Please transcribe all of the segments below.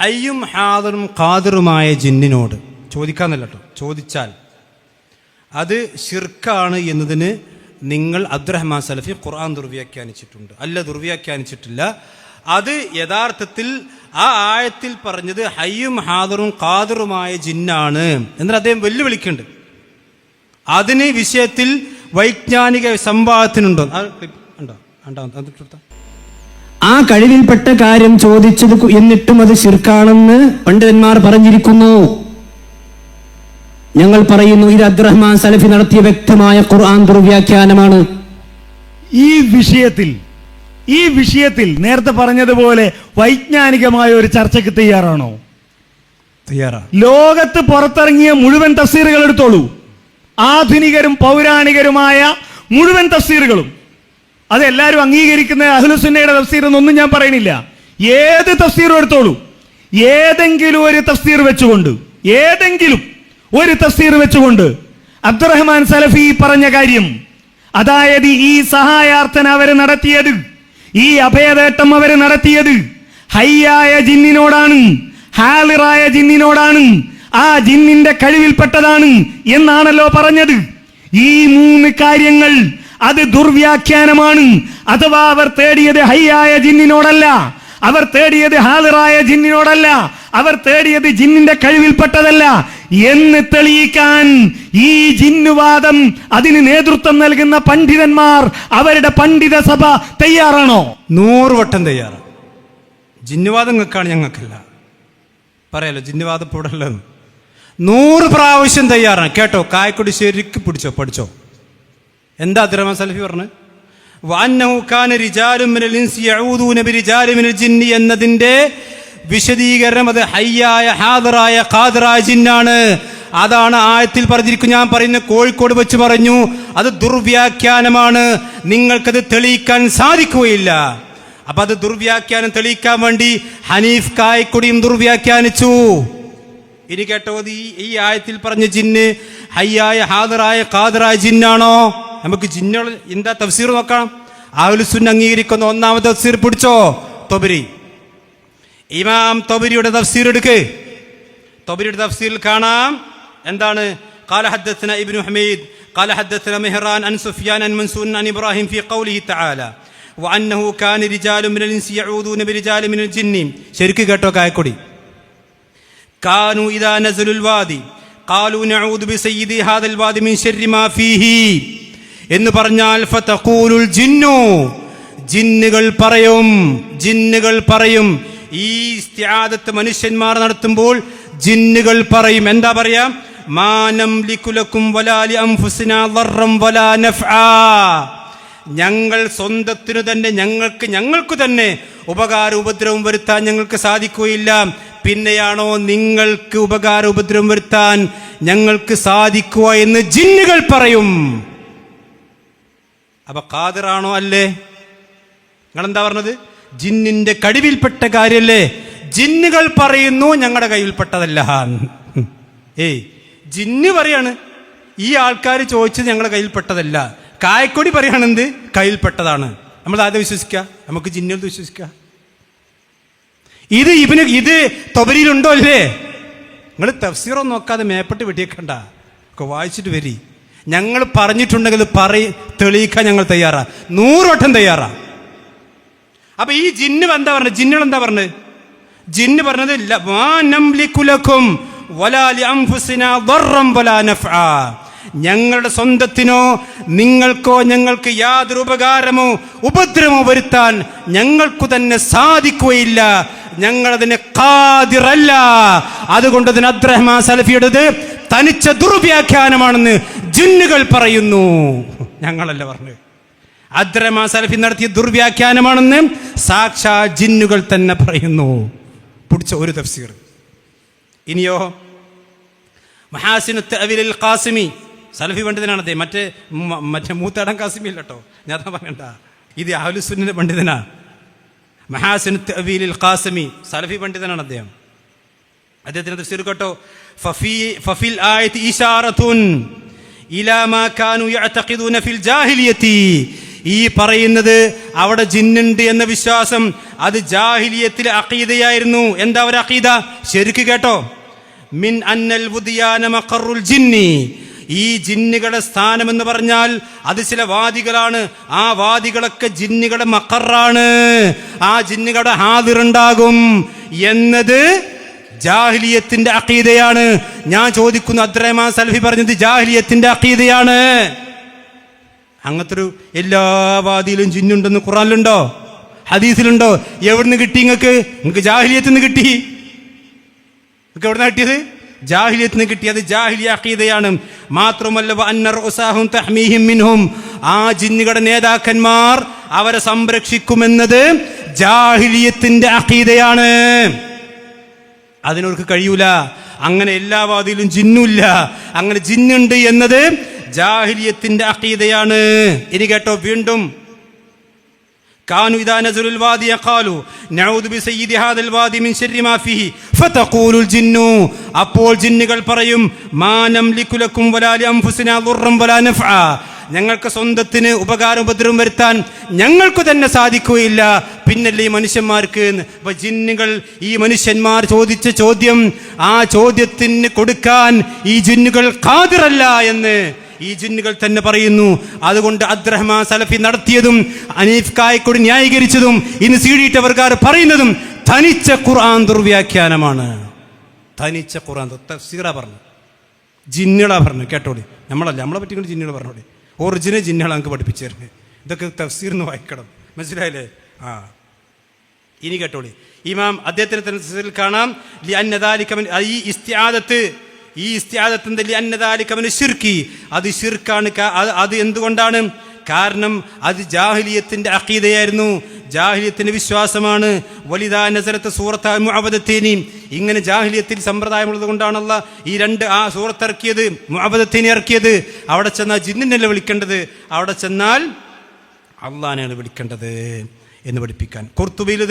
ഹയ്യും ഹാദറും ഖാദറുമായ ജിന്നിനോട് ചോദിക്കാന്നല്ല കേട്ടോ ചോദിച്ചാൽ അത് ഷിർക്കാണ് എന്നതിന് നിങ്ങൾ അബ്ദുറഹ്മാൻ സലഫി ഖുർആൻ ദുർവ്യാഖ്യാനിച്ചിട്ടുണ്ട്. അല്ല ദുർവ്യാഖ്യാനിച്ചിട്ടില്ല. അത് യഥാർത്ഥത്തിൽ ആ ആയത്തിൽ പറഞ്ഞത് ഹയ്യും ഹാദറും ഖാദറുമായ ജിന്നാണ് എന്നാൽ അദ്ദേഹം വെല്ലുവിളിക്കുന്നുണ്ട്. അതിന് വിഷയത്തിൽ വൈജ്ഞാനിക സംവാദത്തിനുണ്ടോ? ഉണ്ടോ ഉണ്ടോ അത്. ആ കഴിവിൽപ്പെട്ട കാര്യം ചോദിച്ചത് എന്നിട്ടും അത് ശിർക്കാണെന്ന് പണ്ഡിതന്മാർ പറഞ്ഞിരിക്കുന്നു. ഞങ്ങൾ പറയുന്നു ഇത് അബ്ദുറഹ്മാൻ സലഫി നടത്തിയ വ്യക്തമായ ഖുർആൻ ദുർവ്യാഖ്യാനമാണ്. ഈ വിഷയത്തിൽ ഈ വിഷയത്തിൽ നേരത്തെ പറഞ്ഞതുപോലെ വൈജ്ഞാനികമായ ഒരു ചർച്ചയ്ക്ക് തയ്യാറാണോ? തയ്യാറാ. ലോകത്ത് പുറത്തിറങ്ങിയ മുഴുവൻ തഫ്സീറുകൾ എടുത്തോളൂ. ആധുനികരും പൗരാണികരുമായ മുഴുവൻ തഫ്സീറുകളും. അത് എല്ലാവരും അംഗീകരിക്കുന്ന അഹ്ലുസുന്നയുടെ തഫ്സീർ എന്നൊന്നും ഞാൻ പറയണില്ല ഏത് തഫ്സീറും എടുത്തോളൂ. ഏതെങ്കിലും ഒരു തഫ്സീർ വെച്ചുകൊണ്ട് ഏതെങ്കിലും ഒരു തഫ്സീർ വെച്ചുകൊണ്ട് അബ്ദുറഹ്മാൻ സലഫി പറഞ്ഞ കാര്യം അതായത് ഈ സഹായാർത്ഥന അവർ നടത്തിയത് ഈ അഭയതേട്ടം അവർ നടത്തിയത് ഹയ്യായ ജിന്നിനോടാണ് ഹാലിറായ ജിന്നിനോടാണ് ആ ജിന്നിന്റെ കഴിവിൽപ്പെട്ടതാണ് എന്നാണല്ലോ പറഞ്ഞത്. ഈ മൂന്ന് കാര്യങ്ങൾ അത് ദുർവ്യാഖ്യാനമാണ്. അഥവാ അവർ തേടിയത് ഹയ്യായ ജിന്നിനോടല്ല അവർ തേടിയത് ഹാലറായ ജിന്നിനോടല്ല അവർ തേടിയത് ജിന്നിന്റെ കഴിവിൽപ്പെട്ടതല്ല. എന്ന് തെളിയിക്കാൻ ഈ ജിന്നുവാദം അതിന് നേതൃത്വം നൽകുന്ന പണ്ഡിതന്മാർ അവരുടെ പണ്ഡിത സഭ തയ്യാറാണോ? നൂറ് വട്ടം തയ്യാറാണ്. ജിന്നുവാദം നിങ്ങൾക്കാണ് ഞങ്ങൾക്കല്ല. പറയാലോ ജിന്നുവാദം നൂറ് പ്രാവശ്യം തയ്യാറാണ്. കേട്ടോ കായക്കൊടി ശരിക്ക് പിടിച്ചോ പഠിച്ചോ? എന്താ അബ്ദുറഹ്മാൻ സലഫി പറഞ്ഞു? എന്നതിന്റെ വിശദീകരണം അത് ഹയ്യായ ഹാദറായ ഖാദറായ ജിന്നാണ്. അതാണ് ആയത്തിൽ പറഞ്ഞിരിക്കും ഞാൻ പറയുന്ന കോഴിക്കോട് വെച്ച് പറഞ്ഞു. അത് ദുർവ്യാഖ്യാനമാണ്. നിങ്ങൾക്കത് തെളിയിക്കാൻ സാധിക്കുകയില്ല. അപ്പൊ അത് ദുർവ്യാഖ്യാനം തെളിയിക്കാൻ വേണ്ടി ഹനീഫ് കായക്കൊടിയും ദുർവ്യാഖ്യാനിച്ചു. ഇനി കേട്ടോ ഈ ആയത്തിൽ പറഞ്ഞ ജിന്ന് ഹയ്യായ ഹാദറായ ഖാദറായ ജിന്നാണോ? നമുക്ക് ജിന്നുകൾ എന്താ തഫ്സീർ നോക്കാം ആഹുലുസുൻ അംഗീകരിക്കുന്ന ഒന്നാമത്തെ തഫ്സീർ പിടിച്ചോ തൊബരി ഇമാം തൊബരിയുടെ തഫ്സീർ എടുക്ക് തൊബരിയുടെ തഫ്സീറിൽ കാണാം എന്താണ് قال حدثنا ابن حميد قال حدثنا مهران عن سفيان عن منصور عن ابراهيم في قوله تعالى وانه كان رجال من الانس يعوذون برجال من الجن ശരിക്ക് കേട്ടോ കായക്കൊടി كانوا إذا نزلوا الوادي قالوا نعوذ بسيد هذا الوادي من شر ما فيه എന്ന് പറഞ്ഞാൽ ഫതഖൂലുൽ ജിന്നു. ജിന്നുകൾ പറയും ജിന്നുകൾ പറയും. ഈ ഇസ്തിആദത്ത് മനുഷ്യന്മാർ നടത്തുമ്പോൾ ജിന്നുകൾ പറയും. എന്താ പറയാ? മാനം ലിക്കുലക്കും വലാലി അംഫുസിന വർറം വലാ നഫ്ആ. ഞങ്ങൾ സ്വന്തത്തിനു തന്നെ ഞങ്ങൾക്ക് ഞങ്ങൾക്ക് തന്നെ ഉപകാര ഉപദ്രവം വരുത്താൻ ഞങ്ങൾക്ക് സാധിക്കുകയില്ല. പിന്നെയാണോ നിങ്ങൾക്ക് ഉപകാര ഉപദ്രവം വരുത്താൻ ഞങ്ങൾക്ക് സാധിക്കുക എന്ന് ജിന്നുകൾ പറയും. അപ്പൊ കാതിറാണോ അല്ലേ? നിങ്ങൾ എന്താ പറഞ്ഞത്? ജിന്നിന്റെ കഴിവിൽപ്പെട്ട കാര്യല്ലേ? ജിന്നുകൾ പറയുന്നു ഞങ്ങളുടെ കയ്യിൽപ്പെട്ടതല്ല. ഏയ് ജിന്ന് പറയാണ് ഈ ആൾക്കാർ ചോദിച്ചത് ഞങ്ങളുടെ കയ്യിൽപ്പെട്ടതല്ല. കായക്കൊടി പറയാണെന്ത് കയ്യിൽപ്പെട്ടതാണ്. നമ്മൾ ആദ്യം വിശ്വസിക്കുക നമുക്ക് ജിന്നുകൾ വിശ്വസിക്കുക ഇത് ഇവന് ഇത് തൊബരിയിലുണ്ടോ അല്ലേ? നിങ്ങൾ തഫ്സീറൊന്നും നോക്കാതെ മേപ്പെട്ട് വെട്ടിയേക്കണ്ട. വായിച്ചിട്ട് വരി. ഞങ്ങൾ പറഞ്ഞിട്ടുണ്ടെങ്കിൽ പറയ തെളിയിക്കാൻ ഞങ്ങൾ തയ്യാറാ. നൂറോട്ടം തയ്യാറാ. അപ്പൊ ഈ ജിന്ന് എന്താ പറഞ്ഞത്? ജിന്നുകൾ എന്താ പറഞ്ഞത്? ജിന്ന് പറഞ്ഞത്. ഞങ്ങളുടെ സ്വന്തത്തിനോ നിങ്ങൾക്കോ ഞങ്ങൾക്ക് യാതൊരു ഉപകാരമോ ഉപദ്രവമോ വരുത്താൻ ഞങ്ങൾക്കു തന്നെ സാധിക്കുകയില്ല. ഞങ്ങളതിന് കാതിറല്ല അതുകൊണ്ട് അതിന് അബ്ദുറഹ്മാൻ സലഫിയുടേത് തനിച്ച ദുർവ്യാഖ്യാനമാണെന്ന് ജിന്നുകൾ പറയുന്നു. ഞങ്ങളല്ല പറഞ്ഞു അദ്രമാ സലഫി നടത്തിയ ദുർവ്യാഖ്യാനമാണെന്ന് സാക്ഷാ ജിന്നുകൾ തന്നെ പറയുന്നു. പിടിച്ച ഒരു തഫ്സീർ. ഇനിയോ? മഹാസിനുത്ത് അവിലിൽ കാസിമി സലഫി പണ്ഡിതനാണ് അദ്ദേഹം മറ്റേ മറ്റേ മൂത്താടൻ കാസിമി ഇല്ല കേട്ടോ ഞാൻ അതാ പറയണ്ട. ഇത് അഹ്ലുസുന്നിന്റെ പണ്ഡിതനാ. മഹാസിനുത്ത് അവിലിൽ കാസിമി സലഫി പണ്ഡിതനാണ് അദ്ദേഹം. അദ്ദേഹത്തിന് തഫ്സീർ കേട്ടോ? ഫഫി ഫഫിൽ ആയത്ത് ഇശാറത്തുൻ. ഈ പറയുന്നത് അവിടെ ജിന്നുണ്ട് എന്ന വിശ്വാസം അത് ജാഹിലിയത്തിലെ അക്കീതയായിരുന്നു എന്താ ഒരു അഖീദ? ശരിക്ക് കേട്ടോ. മിൻ അന്നൽ ജിന്നി. ഈ ജിന്നുകളുടെ സ്ഥാനം എന്ന് പറഞ്ഞാൽ അത് ചില വാദികളാണ്. ആ വാദികളൊക്കെ ജിന്നുകളുടെ മക്കറാണ് ആ ജിന്നുകളുടെ ഹാദിറുണ്ടാകും. എന്നത് ജാഹിലിയത്തിന്റെ അക്കീതയാണ് ഞാൻ ചോദിക്കുന്നു അബ്ദുറഹ്മാൻ സൽഫി പറഞ്ഞത് ജാഹിലിയത്തിന്റെ അക്കീതയാണ് അങ്ങനത്തെ ഒരു എല്ലാ വാദിയിലും ജിന്നുണ്ടെന്ന് ഖുറാനിലുണ്ടോ ഹദീസിലുണ്ടോ? എവിടുന്ന് കിട്ടി നിങ്ങൾക്ക് നിങ്ങൾക്ക് ജാഹിലിയത്തിൽ നിന്ന് കിട്ടി. നിങ്ങൾക്ക് എവിടുന്ന കിട്ടിയത്? നിന്ന് കിട്ടിയത് ജാഹിലിയ അഖീദയാണ്. മാത്രമല്ല ആ ജിന്നുകളുടെ നേതാക്കന്മാർ അവരെ സംരക്ഷിക്കുമെന്നത് ജാഹിലിയത്തിന്റെ അഖീദയാണ്. അതിനവർക്ക് കഴിയൂല. അങ്ങനെ എല്ലാ വാതിലും ജിന്നുമില്ല. അങ്ങനെ ജിന്നുണ്ട് എന്നത് ജാഹിലിയത്തിന്റെ അഖീദയാണ് ഇനി കേട്ടോ വീണ്ടും كانوا إذا نزلوا الوادي قالوا نعوذ بسيد هذا الوادي من شر ما فيه فتقول الجن അപ്പോൾ ജിന്നുകൾ പറയും മാ നംലിക്കു ലക്കും വലാ ലിഅൻഫുസിനാ ദുർറൻ വലാ നഫ്ആ ഞങ്ങൾക്ക് സ്വന്തത്തിന് ഉപകാരം ഉപദ്രവം വരുത്താൻ ഞങ്ങൾക്ക് തന്നെ സാധിക്കുകയില്ല പിന്നല്ലേ ഈ മനുഷ്യന്മാർക്ക് എന്ന്. അപ്പൊ ജിന്നുകൾ ഈ മനുഷ്യന്മാർ ചോദിച്ച ചോദ്യം ആ ചോദ്യത്തിന് കൊടുക്കാൻ ഈ ജിന്നുകൾ ഖാദിറല്ല എന്ന് ഈ ജിന്നുകൾ തന്നെ പറയുന്നു അതുകൊണ്ട് അബ്ദുറഹ്മാൻ സലഫി നടത്തിയതും അനീഫ് കായക്കോട് ന്യായീകരിച്ചതും ഇന്ന് സീഡിയിട്ടവർക്കാർ പറയുന്നതും തനിച്ച ഖുർആൻ ദുർവ്യാഖ്യാനമാണ്. തനിച്ച ഖുർആൻ തഫ്സീറ പറഞ്ഞു. ജിന്നുകളാ പറഞ്ഞു കേട്ടോളി നമ്മളല്ല നമ്മളെ പറ്റി ജിന്നുകൾ പറഞ്ഞോളി ഒറിജിനൽ ജിന്നുകളാണ് നമുക്ക് പഠിപ്പിച്ചു തരുന്നത് ഇതൊക്കെ തഫ്സീർന്ന് വായിക്കണം. മനസ്സിലായില്ലേ? ആ. ഇനി കേട്ടോളി ഇമാം അദ്ദേഹത്തിന് കാണാം. ഈ ഇസ്തിയാദത്ത് ഈ ഇസ്ത്യാദത്തിന്റെ മിൻ ശിർക്കി. അത് ശിർക്കാണ് അത് എന്തുകൊണ്ടാണ്? കാരണം അത് ജാഹിലിയത്തിന്റെ അഖീദയായിരുന്നു. ജാഹിലിയത്തിന്റെ വിശ്വാസമാണ്. വലിതാ നസരത്ത് സൂറത്ത് മുഅബദത്തേനി ഇങ്ങനെ ജാഹിലിയത്തിൽ സമ്പ്രദായമുള്ളത് കൊണ്ടാണല്ല ഈ രണ്ട് ആ സൂറത്ത് ഇറക്കിയത് മുഅബദത്തേനി ഇറക്കിയത്. അവിടെ ചെന്നാൽ ജിന്നിനല്ല വിളിക്കേണ്ടത്? അവിടെ ചെന്നാൽ അള്ളഹാനാണ് വിളിക്കേണ്ടത് എന്ന് പഠിപ്പിക്കാൻ. കുർത്തുബയിൽ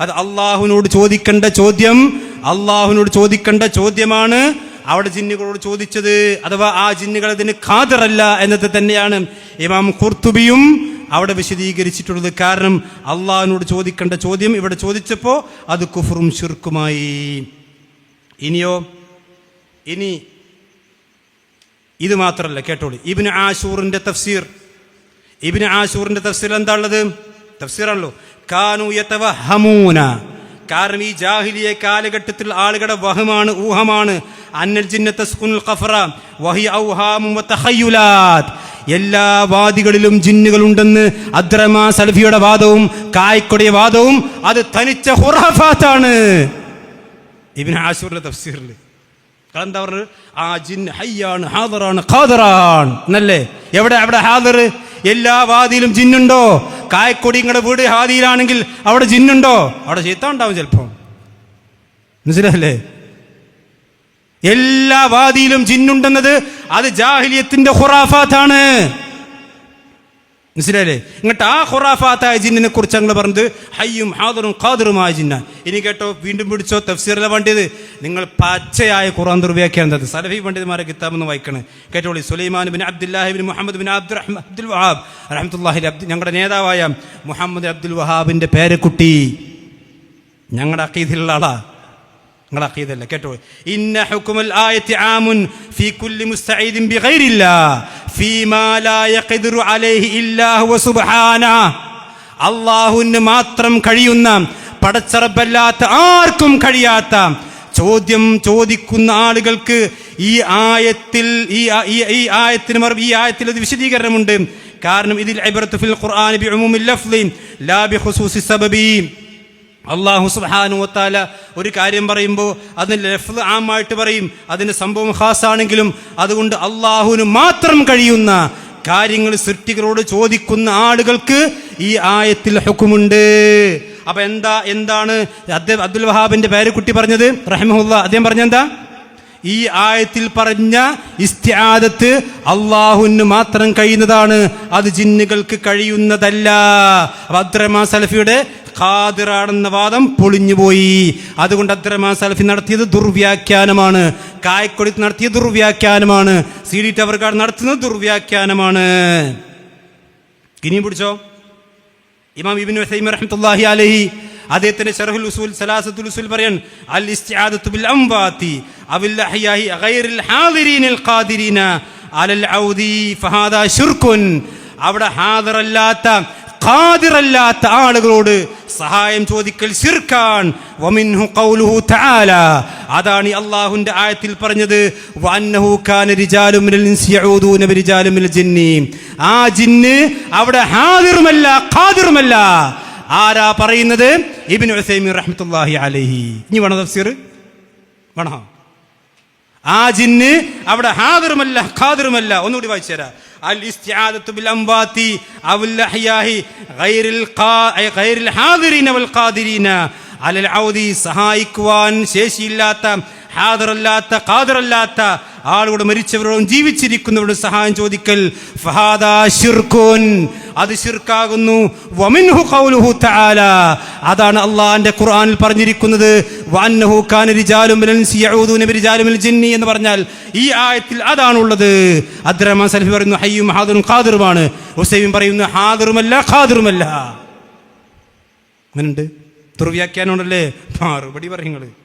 അത് അള്ളാഹുവിനോട് ചോദിക്കേണ്ട ചോദ്യം അള്ളാഹുവിനോട് ചോദിക്കേണ്ട ചോദ്യമാണ്. അവിടെ ജിന്നുകളോട് ചോദിച്ചത് അഥവാ ആ ജിന്നുകൾ അതിന് ഖാദറല്ല എന്നത് തന്നെയാണ്. ഇമാം കുർത്തുബിയും അവിടെ വിശദീകരിച്ചിട്ടുള്ളത് കാരണം അള്ളാഹിനോട് ചോദിക്കേണ്ട ചോദ്യം ഇവിടെ ചോദിച്ചപ്പോൾ അത് കുഫറും ഷിർക്കുമായി ഇനിയോ? ഇനി ഇത് മാത്രമല്ല കേട്ടോളൂ. ഇബിന് ആഷൂറിന്റെ തഫ്സീർ ഇബിന് ആശൂറിന്റെ തഫ്സീർ എന്താ ഉള്ളത് തഫ്സീറാണല്ലോ. കാനു യതവഹമൂന. കാരണം ഈ ജാഹിലിയ കാലഘട്ടത്തിൽ ആളുകളുടെ വഹമാണ് ഊഹമാണ്. അന്നൽ ജിന്ന സ്കുനുൽ ഖഫറ വഹി ഔഹാമും വതഖയ്യുലാത്ത് എല്ലാ വാദികളിലും ജിന്നുകളുണ്ടെന്ന് അദ്രമ സൽഫിയുടെ വാദവും കായ്ക്കൊടിയ വാദവും അത് തനിച്ച ഹുറഫാത്താണ് ഇബിൻ ആഷൂറിന്റെ തഫ്സീറിൽ. എന്താ ആ ജിൻ ഹയ്യാണ് ഹാദറാണ് ഖാദറാണ്. എന്നല്ലേ? എവിടെ? അവിടെ ഹാദർ എല്ലാ വാതിലും ജിന്നുണ്ടോ? കായക്കൊടി നിങ്ങളുടെ വീട് ഹാദിയിലാണെങ്കിൽ അവിടെ ജിന്നുണ്ടോ? അവിടെ ചീത്ത ഉണ്ടാവും ചിലപ്പോൾ മനസ്സിലായില്ലേ? എല്ലാ വാദിയിലും ജിന്നുണ്ടെന്നത് അത് ജാഹിലിയത്തിന്റെ ഖുറാഫാത്താണ്. മനസ്സിലായില്ലേ? ഇങ്ങോട്ട് ആ ഖുറാഫാത്തായ ജിന്നിനെ കുറിച്ച് ഞങ്ങൾ പറഞ്ഞത് ഹയ്യും ഹാദറും ഖാദറുമായ ജിന്ന. ഇനി കേട്ടോ വീണ്ടും പിടിച്ചോ തഫ്സീറിലെ വേണ്ടിയത് നിങ്ങൾ പച്ചയായ ഖുറാൻ ദുർവ്യാഖ്യാനത് സലഫി പണ്ഡിതന്മാരെ കിതാബെന്ന് വായിക്കണേ. കേട്ടോളി Sulaiman bin Abdullahi bin Muhammad bin Abdul Abdul Wahhab അറഹമുല്ലാഹി അബ്ദു ഞങ്ങളുടെ നേതാവായ മുഹമ്മദ് അബ്ദുൽ വഹാബിന്റെ പേരക്കുട്ടി ഞങ്ങളുടെ അക്കീതിലുള്ള ആളാ. കേട്ടോ ഇന്ന ഹുക്കുമൽ ആയത്തി ആമുൻ ഫീ കുല്ലി മുസ്തഈദിൻ ബിഗൈരില്ലാ. അല്ലാഹുവിന് മാത്രം കഴിയുന്ന പടച്ചറപ്പല്ലാത്ത ആർക്കും കഴിയാത്ത ചോദ്യം ചോദിക്കുന്ന ആളുകൾക്ക് ഈ ആയത്തിൽ ഈ ഈ ആയത്തിന് മറു ഈ ആയത്തിൽ ഒരു വിശദീകരണമുണ്ട്. കാരണം ഇതിൽ ഖുർആൻ ബി ലാ ബി ഖുസൂസി സബബി. അള്ളാഹു സുബ്ഹാനഹു വതാല ഒരു കാര്യം പറയുമ്പോൾ അതിന് ലഫ് ആമായിട്ട് പറയും. അതിന് സംഭവം ഖാസാണെങ്കിലും അതുകൊണ്ട് അള്ളാഹുവിന് മാത്രം കഴിയുന്ന കാര്യങ്ങൾ സൃഷ്ടികളോട് ചോദിക്കുന്ന ആളുകൾക്ക് ഈ ആയത്തിൽ ഹുക്കുമുണ്ട്. അപ്പൊ എന്താ എന്താണ്? അബ്ദുൽ വഹാബിന്റെ പേരക്കുട്ടി പറഞ്ഞത്? റഹ്മുല്ല അദ്ദേഹം പറഞ്ഞെന്താ ഈ ആയത്തിൽ പറഞ്ഞ ഇസ്ത്യാദത്ത് അള്ളാഹുവിന് മാത്രം കഴിയുന്നതാണ്. അത് ജിന്നുകൾക്ക് കഴിയുന്നതല്ല. അബ്ദുറഹ്മാൻ സലഫിയുടെ ഖാദിറാണെന്ന വാദം പൊളിഞ്ഞുപോയി. അതുകൊണ്ട് അബ്ദുറഹ്മാൻ സലഫി നടത്തിയത് ദുർവ്യാഖ്യാനമാണ്. കായക്കൊടി നടത്തിയ ദുർവ്യാഖ്യാനമാണ്. സി ഡി ടവർക്കാട് നടത്തുന്നത് ദുർവ്യാഖ്യാനമാണ്. ഇനിയും പിടിച്ചോ? ഇമാം ഇബിൻ വസൈം റഹ്മത്തുള്ളാഹി അലഹി അദ്ദേഹത്തിന്റെ ശർഹുൽ ഉസൂൽ സലാസത്തുൽ ഉസൂൽ പറയാൻ അൽ ഇസ്തിആദത്തു ബിൽ അംവാതി അവിൽ അഹ്യാഹി ഗൈറിൽ ഹാദിരീനിൽ ഖാദിരീന അലൽ ഔദി ഫഹാദാ ശിർകുൻ അവിടെ ഹാദിറല്ലാത്ത ഖാദിറല്ലാത്ത ആളുകളോട് സഹായം ചോദിക്കൽ ശിർക്കാൻ വമിൻഹു ഖൗലുഹു തആല. അതാണ് അള്ളാഹുവിന്റെ ആയത്തിൽ പറഞ്ഞത്. വഅന്നഹു കാന റിജാലും മിനൽ ഇൻസി യഊദൂന ബിരിജാലും മിനൽ ജിന്നി. ആ ജിന്ന് അവിടെ ഹാദിറുമല്ല ഖാദിറുമല്ല. ആരാ പറയുന്നത്? ഇബ്നു ഉസൈമി റഹ്മത്തുള്ളാഹി അലൈഹി. ഇനി വേണോ തഫ്സീർ? വേണോ? ആ ജിന്ന് അവിടെ ഹാദിറുമല്ല ഖാദിറുമല്ല. ഒന്നുകൂടി വായിച്ചു തരാം. സഹായിക്കുവാൻ ശേഷിയില്ലാത്ത ഹാദറല്ലാത്ത ഖാദറല്ലാത്ത ആളുകൾ മരിച്ചവരോടും ജീവിച്ചിരിക്കുന്നവരോട് സഹായം ചോദിക്കൽ അത് ശിർക്കാകുന്നു. അതാണ് അള്ളാഹിന്റെ ഖുർആനിൽ പറഞ്ഞിരിക്കുന്നത്. എന്ന് പറഞ്ഞാൽ ഈ ആയത്തിൽ അതാണുള്ളത്. അബ്ദുറഹ്മാൻ സലഫി പറയുന്നു ഹയ്യും ഹാദറും ഖാദിറുമാണ്. ഹുസൈൻ പറയുന്നു ഹാദിറുമല്ല ഖാദിറുമല്ല. അങ്ങനുണ്ട് ദുർവ്യാഖ്യാനമുണ്ടല്ലേ മറുപടി പറയുന്നത്